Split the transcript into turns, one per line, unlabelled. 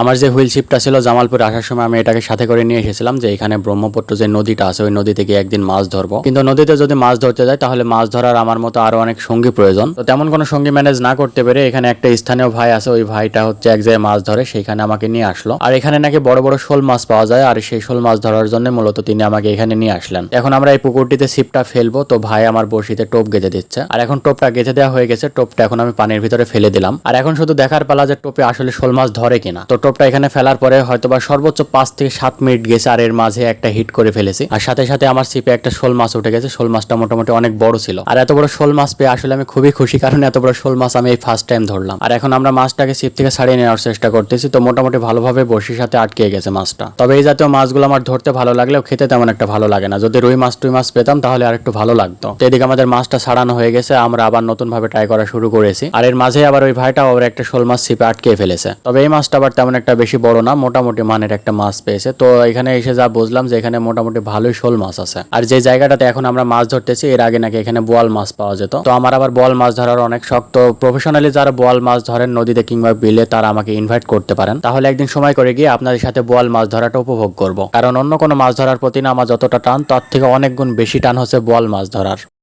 আমার যে হুইল শিপটা ছিল জামালপুর আসার সময় আমি এটাকে সাথে করে নিয়ে এসেছিলাম যে এখানে ব্রহ্মপুত্র যে নদীটা আছে, ওই নদী থেকে একদিন মাছ ধরবো। কিন্তু নদীতে যদি মাছ ধরতে যায় তাহলে মাছ ধরার আমার মতো আরও অনেক সঙ্গী প্রয়োজন। তো তেমন কোনো সঙ্গী ম্যানেজ না করতে পেরে এখানে একটা স্থানীয় ভাই আছে, ওই ভাইটা হচ্ছে এক জায়গায় মাছ ধরে, সেইখানে আমাকে নিয়ে আসলো। আর এখানে নাকি বড় বড় শোল মাছ পাওয়া যায়, আর সেই শোল মাছ ধরার জন্য মূলত তিনি আমাকে এখানে নিয়ে আসলেন। এখন আমরা এই পুকুরটিতে ছিপটা ফেলব, তো ভাই আমার বড়শিতে টোপ গেঁথে দিচ্ছে। আর এখন টোপটা গেঁথে দেওয়া হয়ে গেছে, টোপটা এখন আমি পানির ভিতরে ফেলে দিলাম। আর এখন শুধু দেখার পালা যে টোপে আসলে শোল মাছ ধরে কিনা। তো টোপটা এখানে ফেলার পরে হয়তোবা সর্বোচ্চ পাঁচ থেকে সাত মিনিট গেছে, আর এর মাঝে একটা হিট করে ফেলেছি। আর সাথে সাথে আমার ছিপে একটা শোল মাছ উঠে গেছে, শোল মাছটা মোটামুটি অনেক বড় ছিল। আর এত বড় শোল মাছ পেয়ে আসলে আমি খুবই খুশি, কারণ এত বড় শোল মাছ আমি এই ফার্স্ট টাইম ধরলাম। আর এখন আমরা মাছটাকে ছিপ থেকে ছাড়িয়ে নেওয়ার চেষ্টা করতেছি, তো মোটামুটি ভালোভাবে বড়শির সাথে আটকে গেছে মাছটা। তবে এই জাতীয় মাছগুলো আমার ধরতে ভালো লাগলেও খেতে তেমন একটা ভালো লাগে না। যদি রুই মাছ, টুই মাছ পেতাম, তাহলে আর একটু ভালো লাগতো। তো এদিকে আমাদের মাছটা ছাড়ানো হয়ে গেছে, আমরা আবার নতুন ভাবে ট্রাই করা শুরু করেছি। আর এর মাঝে আবার ওই ভাইটা আবার একটা শোল মাছ ছিপে আটকে ফেলেছে। তবে এই মাছটা আবার তেমন একটা বেশি বড় না, মোটামুটি মানের একটা মাছ পেয়েছে। তো এখানে এসে যা বুঝলাম যে এখানে মোটামুটি ভালোই শোল মাছ আছে। আর যে জায়গাটাতে এখন আমরা মাছ ধরতেছি, এর আগে নাকি এখানে বোয়াল মাছ পাওয়া যেত। তো আমার আবার বোয়াল মাছ ধরার অনেক শখ। তো প্রফেশনালি যারা বোয়াল মাছ ধরেন নদীতে কিংবা বিলে, তারা আমাকে ইনভাইট করতে পারেন। তাহলে একদিন সময় করে গিয়ে আপনাদের সাথে বোয়াল মাছ ধরাটা উপভোগ করব। কারণ অন্য কোনো মাছ ধরার প্রতি না আমার যতটা টান, তার থেকে অনেক গুণ বেশি টান হচ্ছে বোয়াল মাছ ধরার।